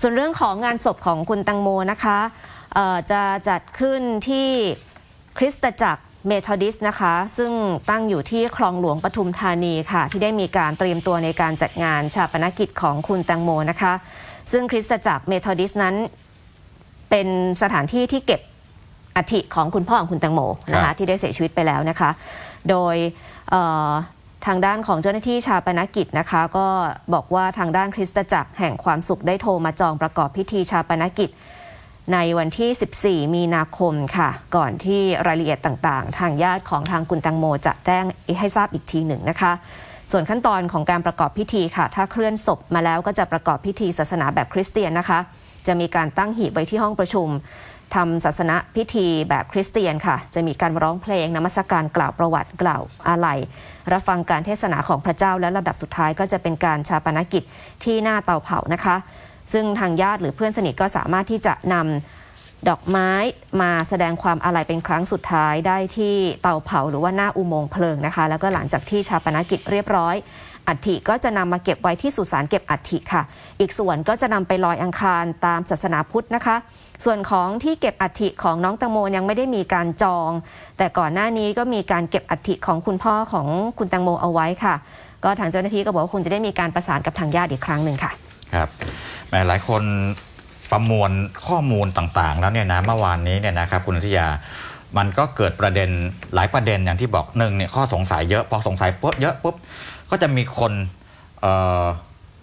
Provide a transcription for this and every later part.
ส่วนเรื่องของงานศพของคุณตังโมนะคะเอ่อจะจัดขึ้นที่คริสตจักรเมทอดิสนะคะ ซึ่งตั้งอยู่ที่คลองหลวงปทุมธานีค่ะ ที่ได้มีการเตรียมตัวในการจัดงานชาปนกิจของคุณตังโมนะคะ ซึ่งคริสตจักรเมทอดิสนั้น เป็นสถานที่ที่เก็บอัฐิของคุณพ่อของคุณตังโมนะครัคะบที่ได้เสียชีวิตไปแล้วนะคะ โดยเอ่อ ทางด้านของเจ้าหน้าที่ชาปนกิจนะคะ ก็บอกว่าทางด้านคริสตจักรแห่งความสุขได้โทรมาจองประกอบพิธีชาปนกิจ ในวันที่ 14 มีนาคมค่ะ ก่อนที่รายละเอียดต่างๆ ทางญาติของทางคุณตังโมจะแจ้งให้ทราบอีกทีหนึ่งนะคะ ส่วนขั้นตอนของการประกอบพิธีค่ะ ถ้าเคลื่อนศพมาแล้วก็จะประกอบพิธีศาสนาแบบคริสเตียนนะคะ จะมีการตั้งหีบไว้ที่ห้องประชุม ทำศาสนพิธีแบบคริสเตียนค่ะ จะมีการร้องเพลงนมัสการกล่าวประวัติกล่าวอาลัยรับฟังการเทศนาของพระเจ้าและลำดับสุดท้ายก็จะเป็นการชาปนกิจที่หน้าเตาเผานะคะ ซึ่งทางญาติหรือเพื่อนสนิทก็สามารถที่จะนำดอกไม้มาแสดงความอาลัยเป็นครั้งสุดท้ายได้ที่เตาเผาหรือว่าหน้าอุโมงค์เพลิงนะคะ แล้วก็หลังจากที่ชาปนกิจเรียบร้อย อัฐิก็จะนำมาเก็บไว้ที่สุสานเก็บอัฐิค่ะ อีกส่วนก็จะนำไปลอยอังคารตามศาสนาพุทธนะคะ ส่วนของที่เก็บอัฐิของน้องตังโมยังไม่ได้มีการจอง แต่ก่อนหน้านี้ก็มีการเก็บอัฐิของคุณพ่อของคุณตังโมเอาไว้ค่ะ ก็ทางเจ้าหน้าที่ก็บอกว่าคงจะได้มีการประสานกับทางญาติอีกครั้งหนึ่งค่ะ ครับแหมหลายคนประมวลข้อมูลต่างๆ แล้วเนี่ยนะเมื่อวานนี้เนี่ยนะครับคุณอธิยา มันก็เกิดประเด็นหลายประเด็นอย่างที่บอกหนึ่งเนี่ยข้อสงสัยเยอะพอสงสัยปุ๊บเยอะปุ๊บก็จะมีคนเอ่อ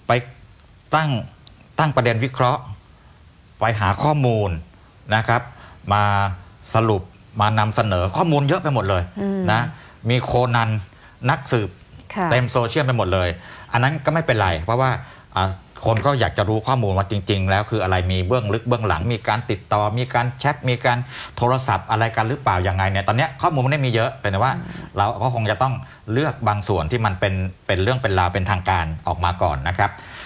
ไปตั้งตั้งประเด็นวิเคราะห์ ไปหาข้อมูลนะครับ มาสรุปมานำเสนอข้อมูลเยอะไปหมดเลยอืมนะมีโคนันนักสืบค่ะเต็มโซเชียลไปหมดเลย อันนั้นก็ไม่เป็นไร เพราะว่าอ่า คนก็อยากจะรู้ข้อมูลว่าจริง ๆ แล้วคืออะไรมีเบื้องลึกเบื้องหลัง มีการติดต่อ มีการแชทมีการโทรศัพท์อะไรกันหรือเปล่ายังไงเนี่ยตอนเนี้ยข้อมูลมันไม่มีเยอะเป็นแต่ว่า เราก็คงจะต้องเลือกบางส่วนที่มันเป็นเป็นเรื่องเป็นราวเป็นทางการออกมาก่อนนะครับ